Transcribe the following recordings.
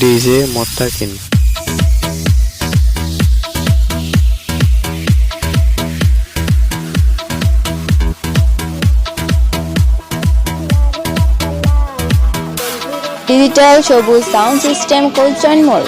DJ Mottakin. Digital Sabuj sound system Kolchon মোড়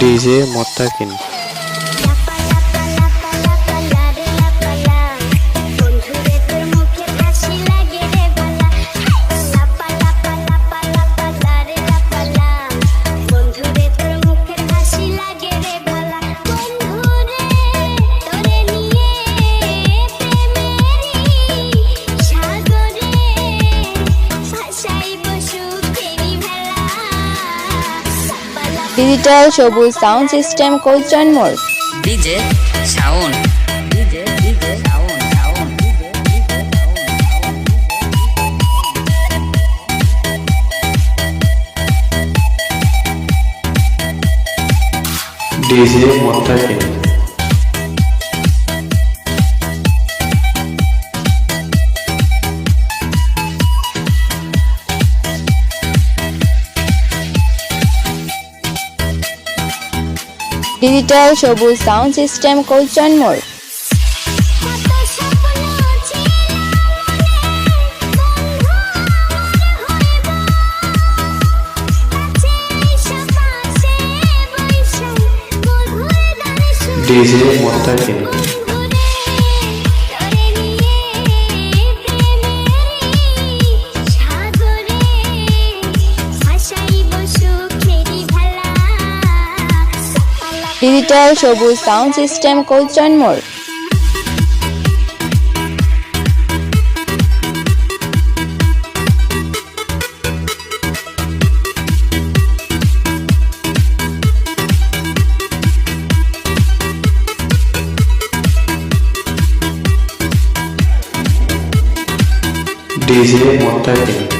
DJ Mottakin. Digital Sabuj sound system Kolchon মোড় DJ sound. DJ DJ Shaon DJ DJ Mottakin digital Sabuj sound system Kolchon মোড় কত স্বপ্ন ছিল DJ Mottakin digital Sabuj sound system Kolchon মোড় DJ মোত্তাকিন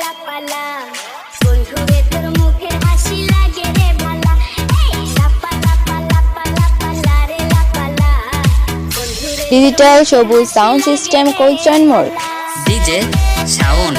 লাপালা বন্ধুরে digital Sabuj sound system Kolchon মোড় DJ Shaon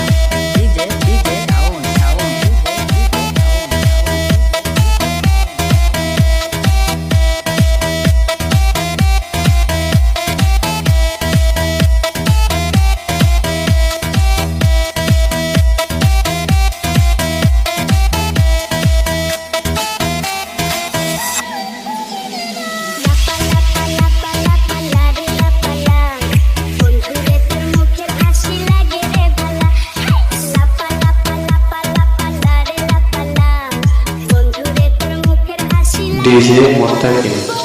DC Mortal ini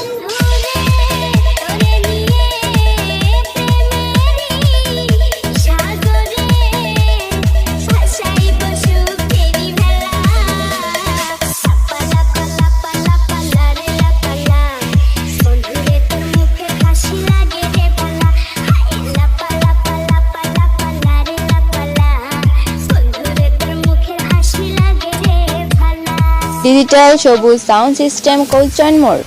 digital Sabuj sound system Kolchon মোড়